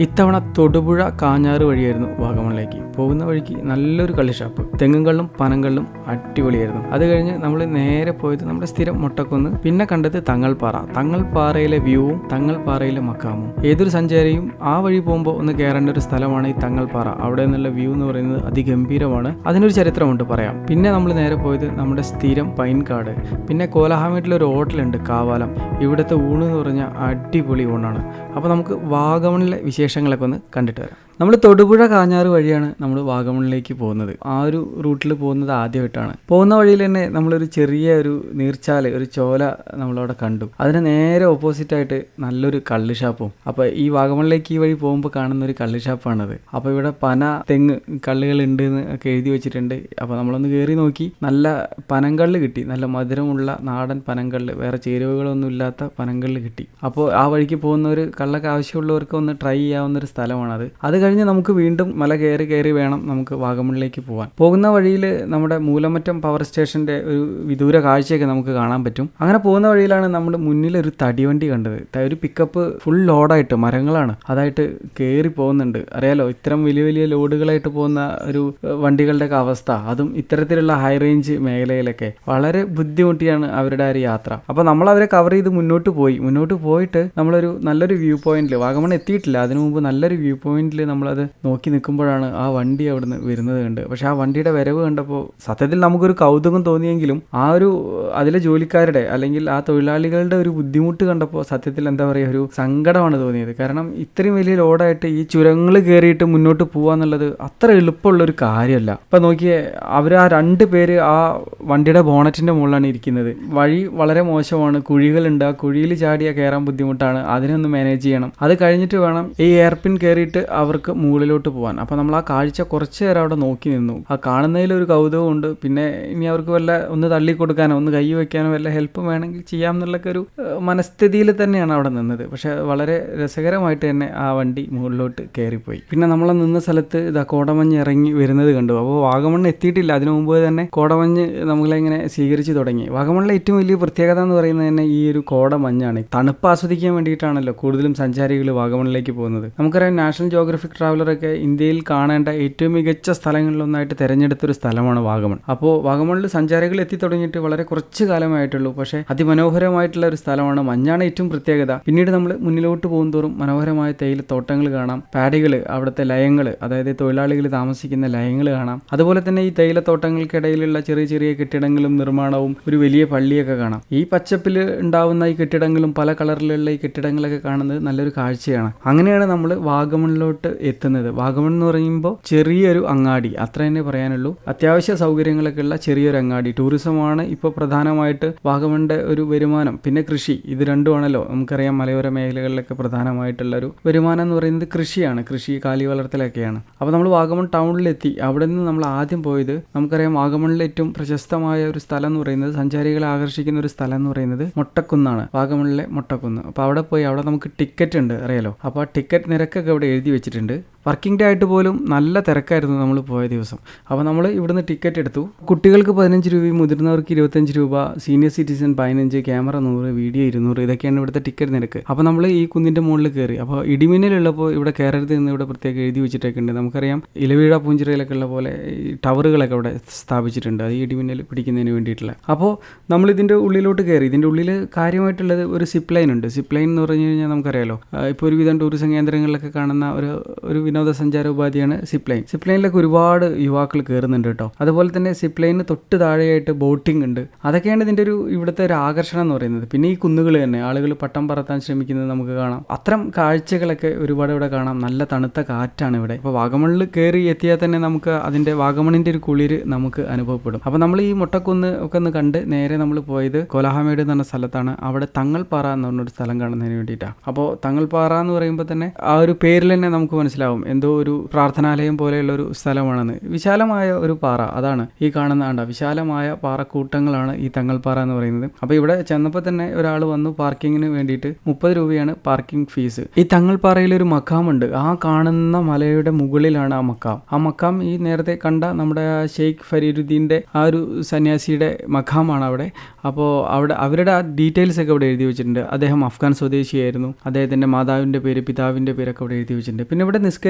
ഇത്തവണ തൊടുപുഴ കാഞ്ഞാറ് വഴിയായിരുന്നു വാഗമണിലേക്ക്. പോകുന്ന വഴിക്ക് നല്ലൊരു കള്ളി ഷാപ്പ് തെങ്ങും കള്ളും പനം കള്ളും അടിപൊളിയായിരുന്നു. അത് കഴിഞ്ഞ് നമ്മൾ നേരെ പോയത് നമ്മുടെ സ്ഥിരം മുട്ടക്കുന്ന് പിന്നെ കണ്ടത് തങ്ങൾപ്പാറ. തങ്ങൾപ്പാറയിലെ വ്യൂവും തങ്ങൾപ്പാറയിലെ മക്കാമും. ഏതൊരു സഞ്ചാരിയും ആ വഴി പോകുമ്പോൾ ഒന്ന് കയറേണ്ട ഒരു സ്ഥലമാണ് ഈ തങ്ങൾപ്പാറ. അവിടെ നിന്നുള്ള വ്യൂ എന്ന് പറയുന്നത് അതിഗംഭീരമാണ്. അതിനൊരു ചരിത്രമുണ്ട് പറയാം. പിന്നെ നമ്മൾ നേരെ പോയത് നമ്മുടെ സ്ഥിരം പൈൻകാട്. പിന്നെ കോലാഹാമേട്ടിൽ ഒരു ഹോട്ടലുണ്ട് കാവാലം. ഇവിടുത്തെ ഊണ് എന്ന് പറഞ്ഞാൽ അടിപൊളി ഊണാണ്. അപ്പോൾ നമുക്ക് വാഗമണിലെ വിശേഷങ്ങളൊക്കെ ഒന്ന് കണ്ടിട്ട് വരാം. നമ്മൾ തൊടുപുഴ കാഞ്ഞാറ് വഴിയാണ് നമ്മൾ വാഗമണിലേക്ക് പോകുന്നത്. ആ ഒരു റൂട്ടിൽ പോകുന്നത് ആദ്യമായിട്ടാണ്. പോകുന്ന വഴിയിൽ തന്നെ നമ്മളൊരു ചെറിയ ഒരു നീർച്ചാൽ ഒരു ചോല നമ്മളവിടെ കണ്ടു. അതിന് നേരെ ഓപ്പോസിറ്റ് ആയിട്ട് നല്ലൊരു കള്ള് ഷാപ്പും. അപ്പോൾ ഈ വാഗമണിലേക്ക് ഈ വഴി പോകുമ്പോൾ കാണുന്ന ഒരു കള്ള് ഷാപ്പാണത്. അപ്പോൾ ഇവിടെ പന തെങ്ങ് കള്ളുകൾ ഉണ്ട് എന്ന് ഒക്കെ എഴുതി വെച്ചിട്ടുണ്ട്. അപ്പോൾ നമ്മളൊന്ന് കയറി നോക്കി. നല്ല പനങ്കള്ള് കിട്ടി. നല്ല മധുരമുള്ള നാടൻ പനങ്കള്ള്. വേറെ ചേരുവകളൊന്നും ഇല്ലാത്ത പനങ്കള്ള് കിട്ടി. അപ്പോൾ ആ വഴിക്ക് പോകുന്നവർ കള്ളൊക്കെ ആവശ്യമുള്ളവർക്ക് ഒന്ന് ട്രൈ ചെയ്യാവുന്ന ഒരു സ്ഥലമാണത്. അത് കഴിഞ്ഞ് നമുക്ക് വീണ്ടും മല കയറി കയറി വേണം നമുക്ക് വാഗമണിലേക്ക് പോകാൻ പോകുന്ന വഴിയിൽ നമ്മുടെ മൂലമറ്റം പവർ സ്റ്റേഷന്റെ ഒരു വിദൂര കാഴ്ചയൊക്കെ നമുക്ക് കാണാൻ പറ്റും. അങ്ങനെ പോകുന്ന വഴിയിലാണ് നമ്മൾ മുന്നിൽ ഒരു തടിവണ്ടി കണ്ടത്. ഒരു പിക്കപ്പ് ഫുൾ ലോഡായിട്ട് മരങ്ങളാണ്. അതായിട്ട് കയറി പോകുന്നുണ്ട്. അറിയാലോ ഇത്തരം വലിയ വലിയ ലോഡുകളായിട്ട് പോകുന്ന ഒരു വണ്ടികളുടെയൊക്കെ അവസ്ഥ. അതും ഇത്തരത്തിലുള്ള ഹൈ റേഞ്ച് മേഖലയിലൊക്കെ. വളരെ ബുദ്ധിമുട്ടിയാണ് അവരുടെ ഒരു യാത്ര. അപ്പോൾ നമ്മൾ അവരെ കവർ ചെയ്ത് മുന്നോട്ട് പോയി. മുന്നോട്ട് പോയിട്ട് നമ്മളൊരു നല്ലൊരു വ്യൂ പോയിന്റിൽ വാഗമൺ എത്തിയിട്ടില്ല. അതിനു മുമ്പ് നല്ലൊരു വ്യൂ പോയിന്റിൽ നമ്മളത് നോക്കി നിൽക്കുമ്പോഴാണ് ആ വണ്ടി അവിടുന്ന് വരുന്നത് കണ്ട്. പക്ഷെ ആ വണ്ടിയുടെ വരവ് കണ്ടപ്പോൾ സത്യത്തിൽ നമുക്കൊരു കൗതുകം തോന്നിയെങ്കിലും ആ ഒരു അതിലെ ജോലിക്കാരുടെ അല്ലെങ്കിൽ ആ തൊഴിലാളികളുടെ ഒരു ബുദ്ധിമുട്ട് കണ്ടപ്പോൾ സത്യത്തിൽ എന്താ പറയുക ഒരു സങ്കടമാണ് തോന്നിയത്. കാരണം ഇത്രയും വലിയ ലോഡായിട്ട് ഈ ചുരങ്ങൾ കയറിയിട്ട് മുന്നോട്ട് പോകുക എന്നുള്ളത് അത്ര എളുപ്പമുള്ള ഒരു കാര്യമല്ല. ഇപ്പം നോക്കിയേ അവർ ആ രണ്ട് പേര് ആ വണ്ടിയുടെ ബോണറ്റിന്റെ മുകളിലാണ് ഇരിക്കുന്നത്. വഴി വളരെ മോശമാണ്. കുഴികളുണ്ട്. ആ കുഴിയിൽ ചാടിയാൽ കയറാൻ ബുദ്ധിമുട്ടാണ്. അതിനൊന്ന് മാനേജ് ചെയ്യണം. അത് കഴിഞ്ഞിട്ട് വേണം ഈ എയർപിൻ കയറിയിട്ട് അവർക്ക് മുകളിലോട്ട് പോകാൻ അപ്പോൾ നമ്മൾ ആ കാഴ്ച കുറച്ച് നേരം അവിടെ നോക്കി നിന്നു. ആ കാണുന്നതിൽ ഒരു കൗതുകമുണ്ട്. പിന്നെ ഇനി അവർക്ക് വല്ല ഒന്ന് തള്ളി കൊടുക്കാനോ ഒന്ന് കൈ വയ്ക്കാനോ വല്ല ഹെൽപ്പ് വേണമെങ്കിൽ ചെയ്യാം എന്നുള്ളൊക്കെ ഒരു മനസ്ഥിതിയിൽ തന്നെയാണ് അവിടെ നിന്നത്. പക്ഷേ വളരെ രസകരമായിട്ട് തന്നെ ആ വണ്ടി മുകളിലോട്ട് കയറിപ്പോയി. പിന്നെ നമ്മൾ നിന്ന സ്ഥലത്ത് ഇതാ കോടമഞ്ഞ് ഇറങ്ങി വരുന്നത് കണ്ടു. അപ്പോൾ വാഗമണ്ണ് എത്തിയിട്ടില്ല. അതിനു മുമ്പ് തന്നെ കോടമഞ്ഞ് നമ്മളെ ഇങ്ങനെ സ്വീകരിച്ച് തുടങ്ങി. വാഗമണിലെ ഏറ്റവും വലിയ പ്രത്യേകത എന്ന് പറയുന്നത് തന്നെ ഈ ഒരു കോടമഞ്ഞാണ്. തണുപ്പ് ആസ്വദിക്കാൻ വേണ്ടിയിട്ടാണല്ലോ കൂടുതലും സഞ്ചാരികൾ വാഗമണിലേക്ക് പോകുന്നത്. നമുക്കറിയാം നാഷണൽ ജോഗ്രഫിക് ട്രാവലറൊക്കെ ഇന്ത്യയിൽ കാണേണ്ട ഏറ്റവും മികച്ച സ്ഥലങ്ങളിലൊന്നായിട്ട് തിരഞ്ഞെടുത്തൊരു സ്ഥലമാണ് വാഗമൺ. അപ്പോൾ വാഗമണിൽ സഞ്ചാരികൾ എത്തി തുടങ്ങിയിട്ട് വളരെ കുറച്ച് കാലമായിട്ടുള്ളൂ. പക്ഷേ അതിമനോഹരമായിട്ടുള്ള ഒരു സ്ഥലമാണ് മഞ്ഞാണ് ഏറ്റവും പ്രത്യേകത. പിന്നീട് നമ്മൾ മുന്നിലോട്ട് പോകുന്തോറും മനോഹരമായ തേയില തോട്ടങ്ങൾ കാണാം. പാടികൾ അവിടുത്തെ ലയങ്ങൾ അതായത് തൊഴിലാളികൾ താമസിക്കുന്ന ലയങ്ങൾ കാണാം. അതുപോലെ തന്നെ ഈ തേയിലത്തോട്ടങ്ങൾക്കിടയിലുള്ള ചെറിയ ചെറിയ കെട്ടിടങ്ങളും നിർമ്മാണവും ഒരു വലിയ പള്ളിയൊക്കെ കാണാം. ഈ പച്ചപ്പിൽ ഉണ്ടാവുന്ന ഈ കെട്ടിടങ്ങളും പല കളറിലുള്ള ഈ കെട്ടിടങ്ങളൊക്കെ കാണുന്നത് നല്ലൊരു കാഴ്ചയാണ്. അങ്ങനെയാണ് നമ്മൾ വാഗമണിലോട്ട് എത്തുന്നത്. വാഗമൺ എന്ന് പറയുമ്പോൾ ചെറിയൊരു അങ്ങാടി അത്ര തന്നെ പറയാനുള്ളൂ. അത്യാവശ്യ സൗകര്യങ്ങളൊക്കെ ഉള്ള ചെറിയൊരു അങ്ങാടി. ടൂറിസമാണ് ഇപ്പോൾ പ്രധാനമായിട്ട് വാഗമണിന്റെ ഒരു വരുമാനം. പിന്നെ കൃഷി ഇത് രണ്ടുമാണല്ലോ. നമുക്കറിയാം മലയോര മേഖലകളിലൊക്കെ പ്രധാനമായിട്ടുള്ള ഒരു വരുമാനം എന്ന് പറയുന്നത് കൃഷിയാണ്. കൃഷി കാലി വളർത്തലൊക്കെയാണ്. അപ്പോൾ നമ്മൾ വാഗമൺ ടൗണിലെത്തി. അവിടെ നിന്ന് നമ്മൾ ആദ്യം പോയത് നമുക്കറിയാം വാഗമണിലെ ഏറ്റവും പ്രശസ്തമായ ഒരു സ്ഥലം എന്ന് പറയുന്നത് സഞ്ചാരികളെ ആകർഷിക്കുന്ന ഒരു സ്ഥലം എന്ന് പറയുന്നത് മുട്ടക്കുന്നാണ്. വാഗമണിലെ മൊട്ടക്കുന്ന്. അപ്പോൾ അവിടെ പോയി അവിടെ നമുക്ക് ടിക്കറ്റ് ഉണ്ട്. അറിയാലോ? അപ്പോൾ ആ ടിക്കറ്റ് നിരക്കൊക്കെ ഇവിടെ എഴുതി വെച്ചിട്ടുണ്ട്. ரெண்டு വർക്കിംഗ് ഡേ ആയിട്ട് പോലും നല്ല തിരക്കായിരുന്നു നമ്മൾ പോയ ദിവസം. അപ്പോൾ നമ്മൾ ഇവിടുന്ന് ടിക്കറ്റ് എടുത്തു. കുട്ടികൾക്ക് പതിനഞ്ച് രൂപയും മുതിർന്നവർക്ക് ഇരുപത്തഞ്ച് രൂപ സീനിയർ സിറ്റിസൺ പതിനഞ്ച് ക്യാമറ നൂറ് വീഡിയോ ഇരുന്നൂറ് ഇതൊക്കെയാണ് ഇവിടുത്തെ ടിക്കറ്റ് നിരക്ക്. അപ്പോൾ നമ്മൾ ഈ കുന്നിന്റെ മുകളിൽ കയറി. അപ്പോൾ ഇടിമിന്നലുള്ളപ്പോൾ ഇവിടെ കയറരുത് എന്ന് ഇവിടെ പ്രത്യേകം എഴുതി വെച്ചിട്ടൊക്കെ ഉണ്ട്. നമുക്കറിയാം ഇലവീഴ പൂഞ്ചിറയിലൊക്കെ ഉള്ള പോലെ ഈ ടവറുകളൊക്കെ അവിടെ സ്ഥാപിച്ചിട്ടുണ്ട്. അത് ഇടിമിന്നൽ പിടിക്കുന്നതിന് വേണ്ടിയിട്ടുള്ള. അപ്പോൾ നമ്മൾ ഇതിന്റെ ഉള്ളിലോട്ട് കയറി. ഇതിന്റെ ഉള്ളിൽ കാര്യമായിട്ടുള്ളത് ഒരു സിപ്പ് ലൈൻ ഉണ്ട്. സിപ്പ് ലൈൻ എന്ന് പറഞ്ഞു കഴിഞ്ഞാൽ നമുക്കറിയാലോ. ഇപ്പോൾ ഒരുവിധം ടൂറിസം കേന്ദ്രങ്ങളിലൊക്കെ കാണുന്ന ഒരു ഒരു വിനോദസഞ്ചാര ഉപാധിയാണ് സിപ്പ് ലൈൻ സിപ്പ് ലൈനിലൊക്കെ ഒരുപാട് യുവാക്കൾ കയറുന്നുണ്ട് കേട്ടോ. അതുപോലെ തന്നെ സിപ്പ് ലൈനിന് തൊട്ട് താഴെയായിട്ട് ബോട്ടിംഗ് ഉണ്ട്. അതൊക്കെയാണ് ഇതിന്റെ ഒരു ഇവിടുത്തെ ഒരു ആകർഷണം എന്ന് പറയുന്നത്. പിന്നെ ഈ കുന്നുകൾ തന്നെ ആളുകൾ പട്ടം പറത്താൻ ശ്രമിക്കുന്നത് നമുക്ക് കാണാം. അത്തരം കാഴ്ചകളൊക്കെ ഒരുപാട് ഇവിടെ കാണാം. നല്ല തണുത്ത കാറ്റാണ് ഇവിടെ. അപ്പോൾ വാഗമണിൽ കയറി എത്തിയാൽ തന്നെ നമുക്ക് അതിന്റെ വാഗമണിന്റെ ഒരു കുളിര് നമുക്ക് അനുഭവപ്പെടും. അപ്പോൾ നമ്മൾ ഈ മുട്ടക്കുന്ന് ഒക്കെ ഒന്ന് കണ്ട് നേരെ നമ്മൾ പോയത് കൊലഹാമേട് എന്ന് പറഞ്ഞ സ്ഥലത്താണ്. അവിടെ തങ്ങൾപ്പാറ എന്ന് പറഞ്ഞൊരു സ്ഥലം കാണുന്നതിന് വേണ്ടിയിട്ടാണ് അപ്പോൾ തങ്ങൾപ്പാറ എന്ന് പറയുമ്പോൾ തന്നെ ആ ഒരു പേരിൽ തന്നെ നമുക്ക് മനസ്സിലാവും. മനസ്സിലാവും എന്തോ ഒരു പ്രാർത്ഥനാലയം പോലെയുള്ള ഒരു സ്ഥലമാണെന്ന്. വിശാലമായ ഒരു പാറ അതാണ് ഈ കാണുന്ന ആണ്ട. വിശാലമായ പാറക്കൂട്ടങ്ങളാണ് ഈ തങ്ങൾപ്പാറ എന്ന് പറയുന്നത്. അപ്പോൾ ഇവിടെ ചെന്നപ്പോൾ തന്നെ ഒരാൾ വന്നു പാർക്കിങ്ങിന് വേണ്ടിയിട്ട് മുപ്പത് രൂപയാണ് പാർക്കിംഗ് ഫീസ്. ഈ തങ്ങൾപ്പാറയിൽ ഒരു മക്കാമുണ്ട് ആ കാണുന്ന മലയുടെ മുകളിലാണ് ആ മക്കാം ആ മക്കാം ഈ നേരത്തെ കണ്ട നമ്മുടെ ഷെയ്ഖ് ഫരീരുദ്ദീന്റെ ആ ഒരു സന്യാസിയുടെ മഖാമാണ് അവിടെ. അപ്പോൾ അവിടെ അവരുടെ ആ ഡീറ്റെയിൽസ് ഒക്കെ അവിടെ എഴുതി വെച്ചിട്ടുണ്ട്. അദ്ദേഹം അഫ്ഗാൻ സ്വദേശിയായിരുന്നു. അദ്ദേഹത്തിന്റെ മാതാവിന്റെ പേര് പിതാവിന്റെ പേരൊക്കെ അവിടെ എഴുതി വെച്ചിട്ടുണ്ട്. പിന്നെ ഇവിടെ നിസ്കരിക്കാനൊക്കെ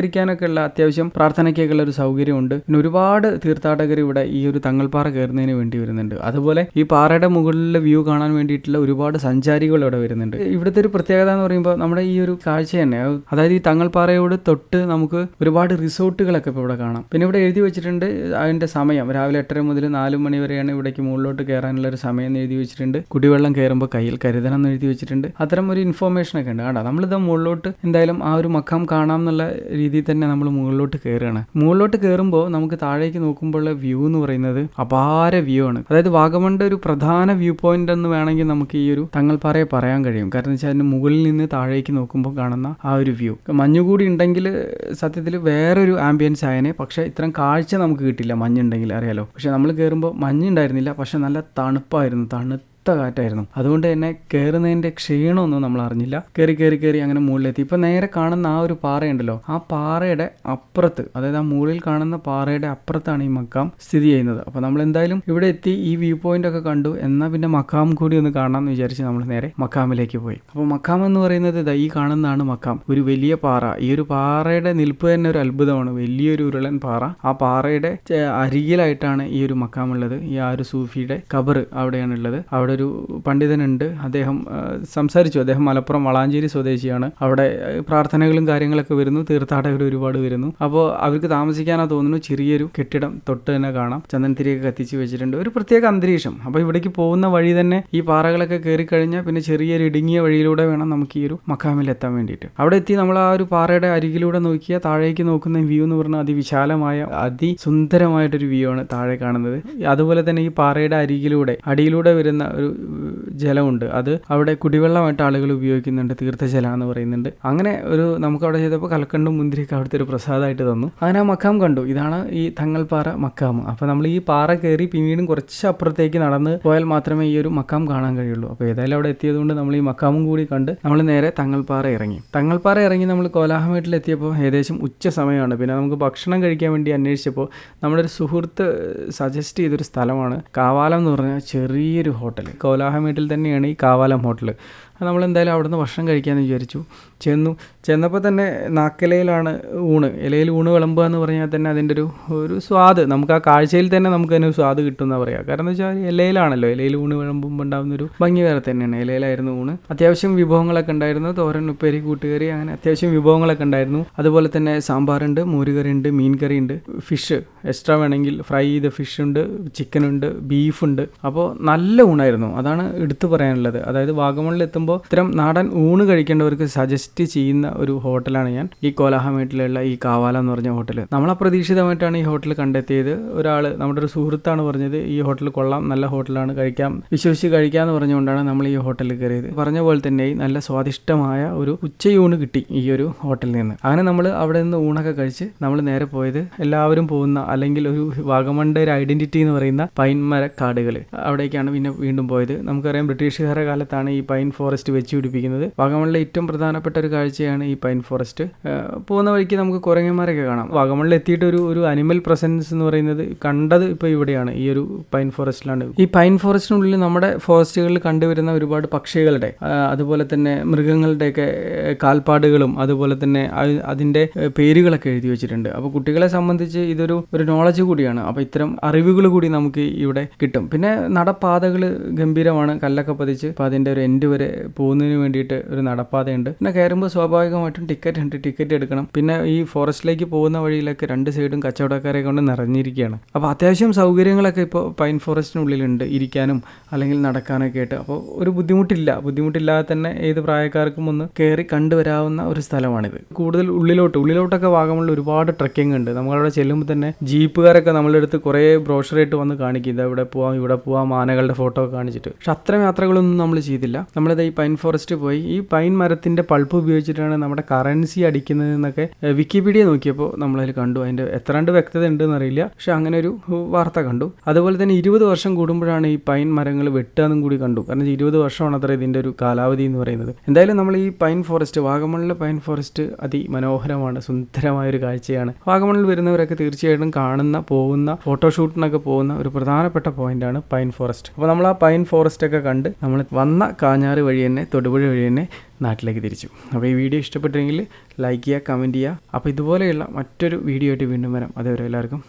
ഉള്ള അത്യാവശ്യം പ്രാർത്ഥനയ്ക്കൊക്കെ ഉള്ള ഒരു സൗകര്യമുണ്ട്. പിന്നെ ഒരുപാട് തീർത്ഥാടകർ ഇവിടെ ഈ ഒരു തങ്ങൾപ്പാറ കയറുന്നതിന് വേണ്ടി വരുന്നുണ്ട്. അതുപോലെ ഈ പാറയുടെ മുകളിലെ വ്യൂ കാണാൻ വേണ്ടിയിട്ടുള്ള ഒരുപാട് സഞ്ചാരികൾ ഇവിടെ വരുന്നുണ്ട്. ഇവിടുത്തെ ഒരു പ്രത്യേകത എന്ന് പറയുമ്പോൾ നമ്മുടെ ഈ ഒരു കാഴ്ച തന്നെ അതായത് ഈ തങ്ങൾപ്പാറയോട് തൊട്ട് നമുക്ക് ഒരുപാട് റിസോർട്ടുകളൊക്കെ ഇപ്പോൾ ഇവിടെ കാണാം. പിന്നെ ഇവിടെ എഴുതി വെച്ചിട്ടുണ്ട് അതിന്റെ സമയം രാവിലെ എട്ടര മുതൽ നാല് മണി വരെയാണ് ഇവിടേക്ക് മുകളിലോട്ട് കയറാനുള്ള ഒരു സമയം എന്ന് എഴുതി വെച്ചിട്ടുണ്ട്. കുടിവെള്ളം കയറുമ്പോൾ കയ്യിൽ കരുതണം എന്ന് എഴുതി വെച്ചിട്ടുണ്ട്. അത്തരം ഒരു ഇൻഫോർമേഷൻ ഒക്കെ ഉണ്ട്. കേട്ടോ നമ്മളിത് മുകളിലോട്ട് എന്തായാലും ആ ഒരു മക്കാം കാണാം എന്നുള്ള രീതിയിൽ തന്നെ നമ്മൾ മുകളിലോട്ട് കയറുകയാണ്. മുകളിലോട്ട് കയറുമ്പോൾ നമുക്ക് താഴേക്ക് നോക്കുമ്പോഴുള്ള വ്യൂ എന്ന് പറയുന്നത് അപാര വ്യൂ ആണ്. അതായത് വാഗമണിന്റെ ഒരു പ്രധാന വ്യൂ പോയിന്റ് എന്ന് വേണമെങ്കിൽ നമുക്ക് ഈ ഒരു തങ്ങൾപ്പാറയെ പറയാൻ കഴിയും. കാരണം വെച്ചാൽ അതിന് മുകളിൽ നിന്ന് താഴേക്ക് നോക്കുമ്പോൾ കാണുന്ന ആ ഒരു വ്യൂ. മഞ്ഞുകൂടി ഉണ്ടെങ്കിൽ സത്യത്തിൽ വേറൊരു ആംബിയൻസ് ആയനെ. പക്ഷേ ഇത്തരം കാഴ്ച നമുക്ക് കിട്ടില്ല മഞ്ഞുണ്ടെങ്കിൽ അറിയാലോ. പക്ഷെ നമ്മൾ കയറുമ്പോൾ മഞ്ഞുണ്ടായിരുന്നില്ല പക്ഷെ നല്ല തണുപ്പായിരുന്നു. തണുത്ത കാറ്റായിരുന്നു. അതുകൊണ്ട് തന്നെ കയറുന്നതിന്റെ ക്ഷീണമൊന്നും നമ്മൾ അറിഞ്ഞില്ല. കയറി കയറി കയറി അങ്ങനെ മുകളിലെത്തി. ഇപ്പൊ നേരെ കാണുന്ന ആ ഒരു പാറയുണ്ടല്ലോ. ആ പാറയുടെ അപ്പുറത്ത് അതായത് ആ മുകളിൽ കാണുന്ന പാറയുടെ അപ്പുറത്താണ് ഈ മക്കാം സ്ഥിതി ചെയ്യുന്നത്. അപ്പോൾ നമ്മൾ എന്തായാലും ഇവിടെ എത്തി ഈ വ്യൂ പോയിന്റ് ഒക്കെ കണ്ടു. എന്നാൽ പിന്നെ മക്കാം കൂടി ഒന്ന് കാണാമെന്ന് വിചാരിച്ച് നമ്മൾ നേരെ മക്കാമിലേക്ക് പോയി. അപ്പോൾ മക്കാം എന്ന് പറയുന്നത് ഇതാ ഈ കാണുന്നതാണ് മക്കാം. ഒരു വലിയ പാറ. ഈ ഒരു പാറയുടെ നിൽപ്പ് തന്നെ ഒരു അത്ഭുതമാണ്. വലിയൊരു ഉരുളൻ പാറ. ആ പാറയുടെ അരികിലായിട്ടാണ് ഈ ഒരു മക്കാം ഉള്ളത് ഈ ആ ഒരു സൂഫിയുടെ കബർ അവിടെയാണ് ഉള്ളത് അവിടെ ഒരു പണ്ഡിതനുണ്ട്. അദ്ദേഹം സംസാരിച്ചു. അദ്ദേഹം മലപ്പുറം വളാഞ്ചേരി സ്വദേശിയാണ്. അവിടെ പ്രാർത്ഥനകളും കാര്യങ്ങളൊക്കെ വരുന്നു. തീർത്ഥാടകർ ഒരുപാട് വരുന്നു. അപ്പോൾ അവർക്ക് താമസിക്കാനാ തോന്നുന്നു. ചെറിയൊരു കെട്ടിടം തൊട്ട് തന്നെ കാണാം. ചന്ദനത്തിരിയൊക്കെ കത്തിച്ച് വെച്ചിട്ടുണ്ട്. ഒരു പ്രത്യേക അന്തരീക്ഷം. അപ്പോൾ ഇവിടേക്ക് പോകുന്ന വഴി തന്നെ ഈ പാറകളൊക്കെ കയറി കഴിഞ്ഞാൽ പിന്നെ ചെറിയൊരു ഇടുങ്ങിയ വഴിയിലൂടെ വേണം നമുക്ക് ഈ ഒരു മക്കാമിൽ എത്താൻ വേണ്ടിയിട്ട്. അവിടെ എത്തി നമ്മൾ ആ ഒരു പാറയുടെ അരികിലൂടെ നോക്കിയാൽ താഴേക്ക് നോക്കുന്ന വ്യൂ എന്ന് പറഞ്ഞാൽ അതിവിശാലമായ അതിസുന്ദരമായിട്ടൊരു വ്യൂ ആണ് താഴെ കാണുന്നത്. അതുപോലെ തന്നെ ഈ പാറയുടെ അരികിലൂടെ അടിയിലൂടെ വരുന്ന ഒരു ജലമുണ്ട്. അത് അവിടെ കുടിവെള്ളമായിട്ട് ആളുകൾ ഉപയോഗിക്കുന്നുണ്ട്. തീർത്ഥജലം എന്ന് പറയുന്നുണ്ട്. അങ്ങനെ ഒരു നമുക്ക് അവിടെ ചെയ്തപ്പോൾ കൽക്കണ്ടും മുന്തിരിയൊക്കെ അവിടുത്തെ ഒരു പ്രസാദമായിട്ട് തന്നു. അങ്ങനെ ആ മക്കാം കണ്ടു. ഇതാണ് ഈ തങ്ങൾപ്പാറ മക്കാം. അപ്പോൾ നമ്മൾ ഈ പാറ കയറി പിന്നീടും കുറച്ച് അപ്പുറത്തേക്ക് നടന്ന് പോയാൽ മാത്രമേ ഈ ഒരു മക്കാം കാണാൻ കഴിയുള്ളൂ. അപ്പോൾ ഏതായാലും അവിടെ എത്തിയതുകൊണ്ട് നമ്മൾ ഈ മക്കാമും കൂടി കണ്ട് നമ്മൾ നേരെ തങ്ങൾപ്പാറ ഇറങ്ങി. തങ്ങൾപ്പാറ ഇറങ്ങി നമ്മൾ കോലാഹമേട്ടിലെത്തിയപ്പോൾ ഏകദേശം ഉച്ച സമയമാണ്. പിന്നെ നമുക്ക് ഭക്ഷണം കഴിക്കാൻ വേണ്ടി അന്വേഷിച്ചപ്പോൾ നമ്മുടെ ഒരു സുഹൃത്ത് സജസ്റ്റ് ചെയ്തൊരു സ്ഥലമാണ് കാവാലം എന്ന് പറഞ്ഞാൽ ചെറിയൊരു ഹോട്ടൽ കോലാഹമേട്ടിൽ തന്നെയാണ് ഈ കാവാലം ഹോട്ടൽ നമ്മൾ എന്തായാലും അവിടുന്ന് ഭക്ഷണം കഴിക്കാമെന്ന് വിചാരിച്ചു. ചെന്നു. ചെന്നപ്പോൾ തന്നെ നാക്കിലയിലാണ് ഊണ്. ഇലയിൽ ഊണ് വിളമ്പുക എന്ന് പറഞ്ഞാൽ തന്നെ അതിന്റെ ഒരു ഒരു സ്വാദ്. നമുക്ക് ആ കാഴ്ചയിൽ തന്നെ നമുക്ക് അതിന് സ്വാദ് കിട്ടുമെന്ന് പറയാം കാരണം എന്ന് വെച്ചാൽ ഇലയിലാണല്ലോ. ഇലയിൽ ഊണ് വിളമ്പുമ്പോൾ ഉണ്ടാകുന്ന ഒരു ഭംഗി വേറെ തന്നെയാണ്. ഇലയിലായിരുന്നു ഊണ്. അത്യാവശ്യം വിഭവങ്ങളൊക്കെ ഉണ്ടായിരുന്നു. തോരൻ ഉപ്പേരി കൂട്ടുകറി അങ്ങനെ അത്യാവശ്യം വിഭവങ്ങളൊക്കെ ഉണ്ടായിരുന്നു. അതുപോലെ തന്നെ സാമ്പാറുണ്ട് മോരുകറി ഉണ്ട് മീൻ കറി ഉണ്ട് ഫിഷ്. എക്സ്ട്രാ വേണമെങ്കിൽ ഫ്രൈ ചെയ്ത ഫിഷ് ഉണ്ട് ചിക്കൻ ഉണ്ട് ബീഫ് ഉണ്ട്. അപ്പോൾ നല്ല ഊണായിരുന്നു. അതാണ് എടുത്തു പറയാനുള്ളത്. അതായത് വാഗമണിൽ എത്തുമ്പോൾ ഇത്തരം നാടൻ ഊണ് കഴിക്കേണ്ടവർക്ക് സജസ്റ്റ് ചെയ്യുന്ന ഒരു ഹോട്ടലാണ് ഞാൻ. ഈ കോലാഹമേട്ടിലുള്ള ഈ കാവാല എന്ന് പറഞ്ഞ ഹോട്ടൽ നമ്മൾ അപ്രതീക്ഷിതമായിട്ടാണ് ഈ ഹോട്ടൽ കണ്ടെത്തിയത്. ഒരാൾ നമ്മുടെ ഒരു സുഹൃത്താണ് പറഞ്ഞത് ഈ ഹോട്ടൽ കൊള്ളാം നല്ല ഹോട്ടലാണ് കഴിക്കാം വിശ്വസിച്ച് കഴിക്കാമെന്ന് പറഞ്ഞുകൊണ്ടാണ് നമ്മൾ ഈ ഹോട്ടലിൽ കയറിയത്. പറഞ്ഞ പോലെ തന്നെ നല്ല സ്വാദിഷ്ടമായ ഒരു ഉച്ചയൂണ് കിട്ടി ഈ ഒരു ഹോട്ടലിൽ നിന്ന്. അങ്ങനെ നമ്മൾ അവിടെ നിന്ന് ഊണൊക്കെ കഴിച്ച് നമ്മൾ നേരെ പോയത് എല്ലാവരും പോകുന്ന അല്ലെങ്കിൽ ഒരു വാഗമണിന്റെ ഒരു ഐഡന്റിറ്റി എന്ന് പറയുന്ന പൈൻ കാടുകൾ അവിടേക്കാണ് പിന്നെ വീണ്ടും പോയത്. നമുക്കറിയാം ബ്രിട്ടീഷുകാരുടെ കാലത്താണ് ഈ പൈൻ ഫോറസ്റ്റ് വെച്ച് പിടിപ്പിക്കുന്നത്. വാഗമണിലെ ഏറ്റവും പ്രധാനപ്പെട്ട ഒരു കാഴ്ചയാണ് ഈ പൈൻ ഫോറസ്റ്റ്. പോകുന്ന വഴിക്ക് നമുക്ക് കുരങ്ങന്മാരൊക്കെ കാണാം. വാഗമണിൽ എത്തിയിട്ട് ഒരു ഒരു അനിമൽ പ്രസൻസ് എന്ന് പറയുന്നത് കണ്ടത് ഇപ്പോൾ ഇവിടെയാണ്. ഈ ഒരു പൈൻ ഫോറസ്റ്റിലാണ്. ഈ പൈൻ ഫോറസ്റ്റിനുള്ളിൽ നമ്മുടെ ഫോറസ്റ്റുകളിൽ കണ്ടുവരുന്ന ഒരുപാട് പക്ഷികളുടെ അതുപോലെ തന്നെ മൃഗങ്ങളുടെയൊക്കെ കാൽപ്പാടുകളും അതുപോലെ തന്നെ അതിന്റെ പേരുകളൊക്കെ എഴുതി വെച്ചിട്ടുണ്ട്. അപ്പോൾ കുട്ടികളെ സംബന്ധിച്ച് ഇതൊരു ഒരു നോളജ് കൂടിയാണ്. അപ്പോൾ ഇത്തരം അറിവുകൾ കൂടി നമുക്ക് ഇവിടെ കിട്ടും. പിന്നെ നടപ്പാതകൾ ഗംഭീരമാണ്. കല്ലൊക്കെ പതിച്ച് അപ്പോൾ അതിന്റെ ഒരു എൻഡ് വരെ പോകുന്നതിന് വേണ്ടിയിട്ട് ഒരു നടപ്പാതയുണ്ട്. പിന്നെ കയറുമ്പോൾ സ്വാഭാവികമായിട്ടും ടിക്കറ്റ് ഉണ്ട്. ടിക്കറ്റ് എടുക്കണം. പിന്നെ ഈ ഫോറസ്റ്റിലേക്ക് പോകുന്ന വഴിയിലൊക്കെ രണ്ട് സൈഡും കച്ചവടക്കാരെ കൊണ്ട് നിറഞ്ഞിരിക്കുകയാണ്. അപ്പോൾ അത്യാവശ്യം സൗകര്യങ്ങളൊക്കെ ഇപ്പോൾ പൈൻ ഫോറസ്റ്റിനുള്ളിലുണ്ട് ഇരിക്കാനും അല്ലെങ്കിൽ നടക്കാനൊക്കെ ആയിട്ട്. അപ്പോൾ ഒരു ബുദ്ധിമുട്ടില്ല. ബുദ്ധിമുട്ടില്ലാതെ തന്നെ ഏത് പ്രായക്കാർക്കും ഒന്ന് കയറി കണ്ടുവരാവുന്ന ഒരു സ്ഥലമാണിത്. കൂടുതൽ ഉള്ളിലോട്ട് ഉള്ളിലോട്ടൊക്കെ വാഗമുള്ള ഒരുപാട് ട്രക്കിംഗ് ഉണ്ട്. നമ്മളവിടെ ചെല്ലുമ്പോൾ തന്നെ ജീപ്പുകാരൊക്കെ നമ്മളുടെ അടുത്ത് കുറേ ബ്രോഷറായിട്ട് വന്ന് കാണിക്കും. ഇതാ ഇവിടെ പോവാം ഇവിടെ പോവാം ആനകളുടെ ഫോട്ടോ കാണിച്ചിട്ട്. പക്ഷെ അത്രയും യാത്രകളൊന്നും നമ്മൾ ചെയ്തില്ല. നമ്മളിത് ഈ പൈൻ ഫോറസ്റ്റ് പോയി. ഈ പൈൻ മരത്തിന്റെ പൾപ്പ് ഉപയോഗിച്ചിട്ടാണ് നമ്മുടെ കറൻസി അടിക്കുന്നത് എന്നൊക്കെ വിക്കിപീഡിയ നോക്കിയപ്പോൾ നമ്മളതിൽ കണ്ടു. അതിന്റെ എത്രണ്ട് വ്യക്തത ഉണ്ടെന്ന് അറിയില്ല. പക്ഷെ അങ്ങനെ ഒരു വാർത്ത കണ്ടു. അതുപോലെ തന്നെ ഇരുപത് വർഷം കൂടുമ്പോഴാണ് ഈ പൈൻ മരങ്ങൾ വെട്ടുകയെന്നും കൂടി കണ്ടു. കാരണം ഇരുപത് വർഷമാണ് അത്ര ഇതിന്റെ ഒരു കാലാവധി എന്ന് പറയുന്നത്. എന്തായാലും നമ്മൾ ഈ പൈൻ ഫോറസ്റ്റ് വാഗമണിലെ പൈൻ ഫോറസ്റ്റ് അതിമനോഹരമാണ് സുന്ദരമായ ഒരു കാഴ്ചയാണ്. വാഗമണിൽ വരുന്നവരൊക്കെ തീർച്ചയായിട്ടും കാണുന്ന പോകുന്ന ഫോട്ടോഷൂട്ടിനൊക്കെ പോകുന്ന ഒരു പ്രധാനപ്പെട്ട പോയിന്റാണ് പൈൻ ഫോറസ്റ്റ്. അപ്പോൾ നമ്മൾ ആ പൈൻ ഫോറസ്റ്റ് ഒക്കെ കണ്ട് നമ്മൾ വന്ന കാഞ്ഞാറ് വഴി തന്നെ തൊടുപുഴ വഴി തന്നെ നാട്ടിലേക്ക് തിരിച്ചു. അപ്പോൾ ഈ വീഡിയോ ഇഷ്ടപ്പെട്ടെങ്കിൽ ലൈക്ക് ചെയ്യുക കമന്റ് ചെയ്യുക. അപ്പോൾ ഇതുപോലെയുള്ള മറ്റൊരു വീഡിയോ ആയിട്ട് വീണ്ടും വരാം. അതേവരെ എല്ലാവർക്കും